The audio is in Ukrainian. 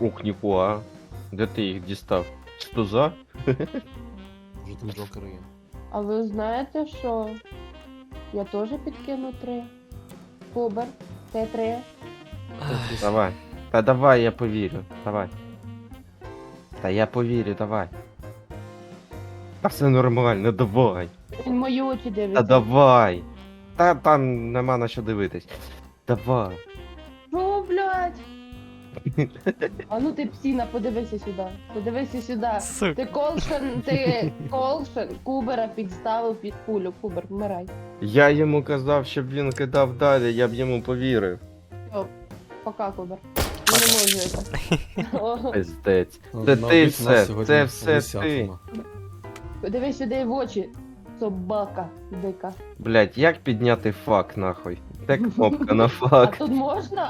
Ух, ніхуа. Де ти їх дістав? З туза? Вже там джокери є. А ви знаєте, що я теж підкину три. Кубер, ти три. Давай. Та давай, я повірю. Давай. Та я повірю, давай. Та все нормально, давай. Він мої очі Та дивиться. давай. Та там нема на що дивитись. Давай. Блядь? А ну ти псіна, подивися сюди. Подивися сюди. Сука. Ти колшен, ти колшен Кубера підставив під пулю. Кубер, вмирай. Я йому казав, щоб він кидав далі, я б йому повірив. Все, пока, Кубер. Не можу це. Пиздець. Це ти все, це все десятина. Подивись сюди в очі. Собака дика. Блять, як підняти фак нахуй? Де кнопка на А фак? тут можна?